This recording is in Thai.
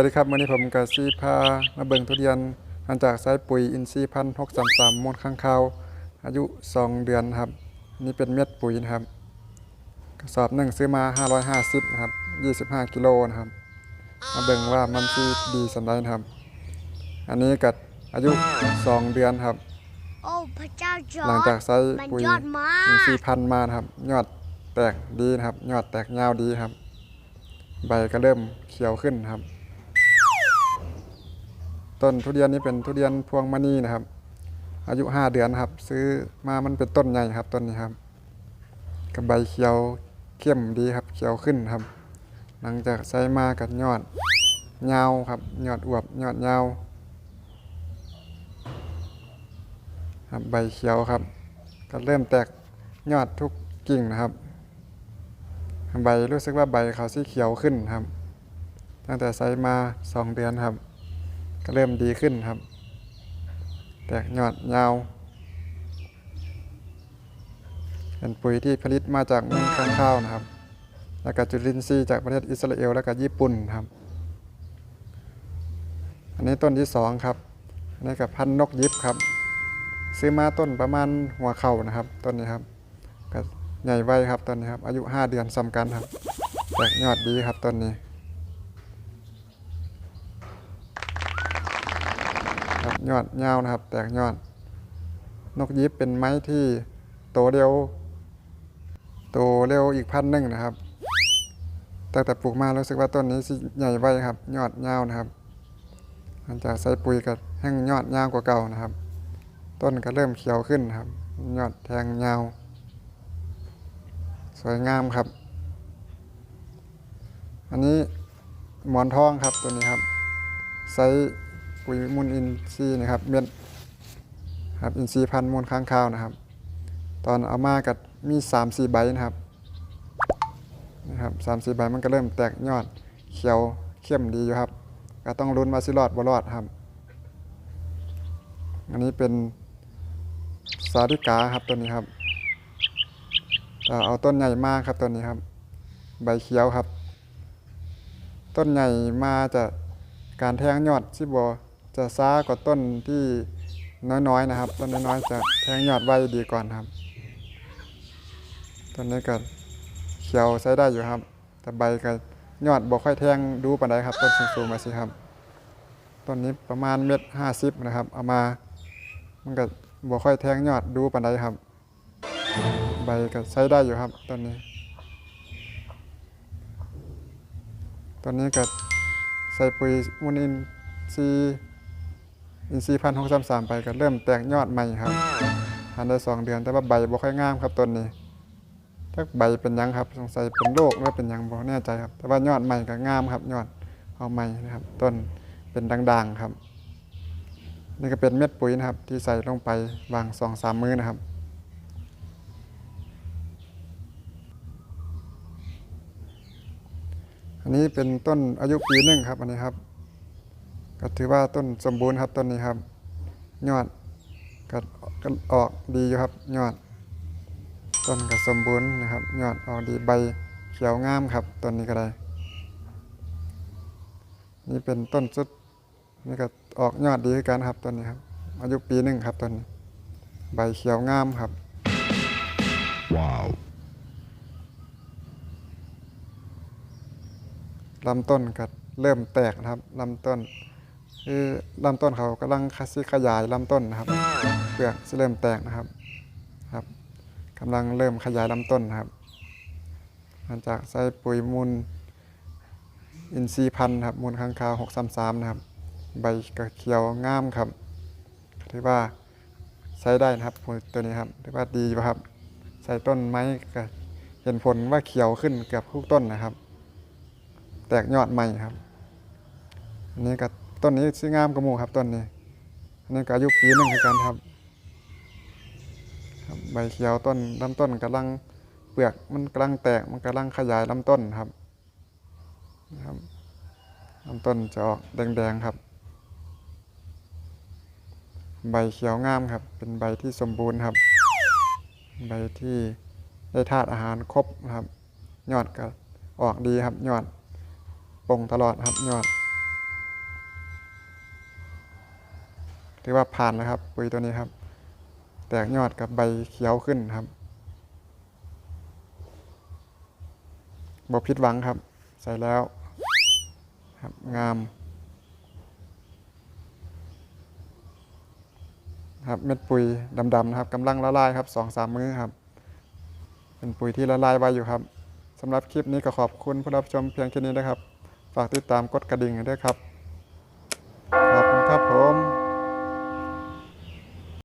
วัสดีครับวันนี้ผมกับซีพามาเบิ่งทุเรียนมาจากสายปุ๋ยอินทรีย์พันหกสามสามมูลข้างข้าวอายุ 2 เดือนครับอันนี่เป็นเม็ดปุ๋ยนะครับ กระสอบหนึ่งซื้อมา 550นะครับ 25 กิโลนะครับ มาเบิ่งว่ามันซีดีสันใดนะครับ อันนี้กัดอายุ 2 เดือนครับ โอ้พระเจ้าจอร์จหลังจากใช้มันปุ๋ยยอดมาอินทรีกย์พันธุ์มานะครับ ยอดแตกดีนะครับ ยอดแตกยาวดีครับ ใบก็เริ่มเขียวขึ้นครับ ต้นทุเรียนนี้เป็นทุเรียนพวงมณีนะครับ อายุ 5 เดือนครับ ซื้อมามันเป็นต้นใหญ่ครับต้นนี้ครับกับใบเขียวเข้มดีครับ เขียวขึ้นครับ หลังจากใช้มากับยอดยาวครับยอดอวบยอดยาวครับใบเขียวครับ ก็เริ่มแตกยอดทุกกิ่งนะครับ ใบรู้สึกว่าใบเขาสีเขียวขึ้นครับ ตั้งแต่ใช้มา 2 เดือนครับ ก็เริ่มดีขึ้นครับ แตกยอดยาว เป็นปุ๋ยที่ผลิตมาจากเมูลค้างข้าวนะครับ แล้วก็จุลินทรีย์จากประเทศอิสราเอลแล้วก็ญี่ปุ่นครับ อันนี้ต้นที่สองครับ อันนี้กับพันนกยิบครับ ซื้อมาต้นประมาณหัวเข่านะครับ ต้นนี้ครับก็ใหญ่ไวครับต้นนี้ครับ อายุ 5 เดือนซ้ำกันครับ แตกยอดดีครับต้นนี้ ครับ ยอดยาวนะครับ แตกยอด นกยิบเป็นไม้ที่โตเร็ว โตเร็วอีกพันหนึ่งนะครับตั้งแต่ปลูกมารู้สึกว่าต้นนี้สิใหญ่ไวครับ ยอดยาวนะครับหลังจากใส่ปุ๋ยก็แห้งยอดยาวกว่าเก่านะครับ ต้นก็เริ่มเขียวขึ้นครับ ยอดแทงยาว สวยงามครับ อันนี้หมอนทองครับตัวนี้ครับใส ปุ๋ยมูลอินทรีย์นะครับเม็ดครับอินทรีย์พันธุ์มูลค้างคาวนะครับ ตอนเอามากับมี3ามสี่ใบนะครับนะครับสามสี่ใบมันก็เริ่มแตกยอดเขียวเข้มดีอยู่ครับ ก็ต้องลุ้นว่าสิรอดบ่รอดครับ อันนี้เป็นสาธิกาครับตัวนี้ครับเอาต้นใหญ่มากครับตัวนี้ครับ ใบเขียวครับ ต้นใหญ่มาจะการแทงยอดสิบอ จะช้ากว่าต้นที่น้อยๆนะครับ ต้นน้อยๆจะแทงยอดไวดีก่อนครับ ต้นนี้ก็เขียวใช้ได้อยู่ครับ แต่ใบก็ยอดบ่ค่อยแทงดูปานใดครับ ต้นสูงๆมาสิครับต้นนี้ประมาณเม็ดห้าสิบนะครับ เอามา มันก็บ่ค่อยแทงยอดดูปานใดครับ ใบก็ใช้ได้อยู่ครับต้นนี้ต้นนี้ก็ใส่ปุ๋ยมูลอินทรีย์ อินทรีย์พันหกสามสามไปก็เริ่มแตกยอดใหม่ครับทันได้สองเดือนแต่ว่าใบบ่ค่อยงามครับต้นนี้ถ้าใบเป็นยังครับสงสัยเป็นโรคหรือว่าเป็นยังบ่แน่ใจครับ แต่ว่ายอดใหม่ก็งามครับ ยอดเอาใหม่นะครับ ต้นเป็นด่างๆครับ นี่ก็เป็นเม็ดปุ๋ยนะครับ ที่ใส่ลงไปวางสองสามมื้อนะครับอันนี้เป็นต้นอายุปีหนึ่งครับอันนี้ครับ ก็ถือว่าต้นสมบูรณ์ครับต้นนี้ครับ ยอดก็ก็ออกดีอยู่ครับ ยอด ต้นก็สมบูรณ์นะครับ ยอดออกดีใบเขียวงามครับต้นนี้ก็ได้ นี่เป็นต้นสุดนี่ก็ออกยอดดีคือกันครับต้นนี้ครับ อายุปีหนึ่งครับต้นนี้ ใบเขียวงามครับ Wow. ลำต้นก็เริ่มแตกนะครับลำต้น คือลำต้นเขากำลังคัสิขยายลำต้นนะครับเปลือกจะเริ่มแตกนะครับครับกำลังเริ่มขยายลำต้นนะครับหลังจากใส่ปุ๋ยมูลอินทรีย์พันธุ์ครับมูลค้างคาว633นะครับ ใบก็เขียวงามครับถือว่าใช้ได้นะครับปุ๋ยตัวนี้ครับถือว่าดีครับ ใส่ต้นไม้ก็เห็นผลว่าเขียวขึ้นเกือบทุกต้นนะครับ แตกยอดใหม่ครับ อันนี้ก็ ต้นนี้สีงามกระมูครับต้นนี้อันนี้ก็อายุปีหนึ่งคือกันครับ ใบเขียวต้นลำต้นกำลังเปลือกมันกำลังแตกมันกำลังขยายลำต้นครับครับลำต้นจะออกแดงๆครับ ใบเขียวงามครับ เป็นใบที่สมบูรณ์ครับ ใบที่ได้ธาตุอาหารครบครับ ยอดก็ออกดีครับยอดป่งตลอดครับยอด ถือว่าผ่านแล้วครับ ปุ๋ยตัวนี้ครับ แตกยอดกับใบเขียวขึ้นครับบผิดหวังครับ ใส่แล้วครับงาม ครับเม็ดปุ๋ยดำๆนะครับกำลังละลายครับสองสามมื้อครับ เป็นปุ๋ยที่ละลายไวอยู่ครับสำหรับคลิปนี้ก็ขอบคุณผู้รับชมเพียงแค่นี้นะครับ ฝากติดตามกดกระดิ่งด้วยครับ ขอบคุณครับผม